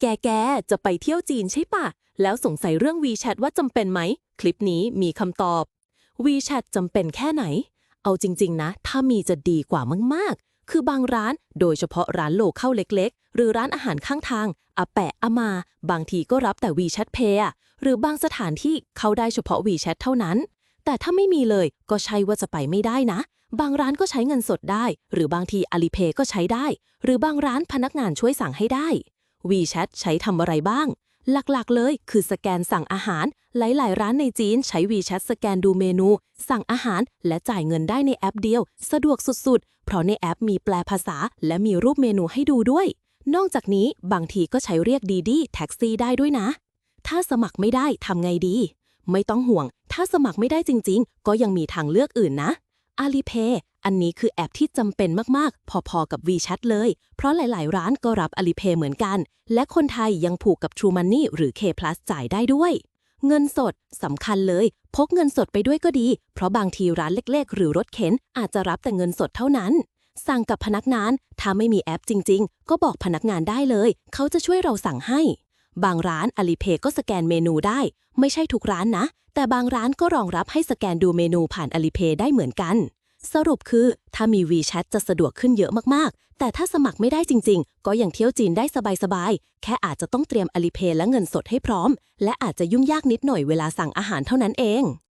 แกแกจะไปเที่ยวจีนใช่ปะ แล้วสงสัยเรื่อง WeChat ว่าจำเป็นไหม คลิปนี้มีคำตอบ WeChat จำเป็นแค่ไหน เอาจริง ๆ นะ ถ้ามีจะดีกว่ามาก ๆ คือบางร้าน โดยเฉพาะร้านโลเข้าเล็ก ๆ หรือร้านอาหารข้างทางอาแปะอามา บางทีก็รับแต่ WeChat Pay อะหรือบางสถานที่เข้าได้เฉพาะ WeChat เท่านั้น แต่ถ้าไม่มีเลยก็ใช่ว่าจะไปไม่ได้นะบางร้านก็ใช้เงินสดได้ หรือบางที Alipay ก็ใช้ได้ หรือบางร้านพนักงานช่วยสั่งให้ได้ WeChat ใช้ทำอะไรบ้าง หลักๆ เลยคือสแกนสั่งอาหาร หลาย ๆ ร้านในจีนใช้ WeChat สแกนดูเมนู สั่งอาหารและจ่ายเงินได้ในแอปเดียว สะดวกสุด ๆ เพราะในแอปมีแปลภาษา และมีรูปเมนูให้ดูด้วย นอกจากนี้บางทีก็ใช้เรียกดีดีแท็กซี่ได้ด้วยนะ ถ้าสมัครไม่ได้ทำไงดี ไม่ต้องห่วง ถ้าสมัครไม่ได้จริง ๆ ก็ยังมีทางเลือกอื่นนะ Alipay อันนี้คือแอปที่จำเป็นมากๆ พอๆกับ WeChat เลย เพราะหลายๆ ร้านก็รับ Alipay เหมือนกัน และคนไทยยังผูกกับ True Money หรือ K Plus จ่ายได้ด้วย เงินสดสำคัญเลย พกเงินสดไปด้วยก็ดี เพราะบางทีร้านเล็กๆ หรือรถเข็นอาจจะรับแต่เงินสดเท่านั้น สั่งกับพนักงาน ถ้าไม่มีแอปจริง ๆ ก็บอกพนักงานได้เลย เขาจะช่วยเราสั่งให้ บางร้าน Alipay ก็สแกนเมนูได้ ไม่ใช่ทุกร้านนะ แต่บางร้านก็รองรับให้สแกนดูเมนูผ่าน Alipay ได้เหมือนกัน สรุปคือ ถ้ามี WeChat จะสะดวกขึ้นเยอะมากๆ แต่ถ้าสมัครไม่ได้จริง ๆ ก็ยังเที่ยวจีนได้สบายๆ แค่อาจจะต้องเตรียมอลีเพย์และเงินสดให้พร้อม และอาจจะยุ่งยากนิดหน่อยเวลาสั่งอาหารเท่านั้นเอง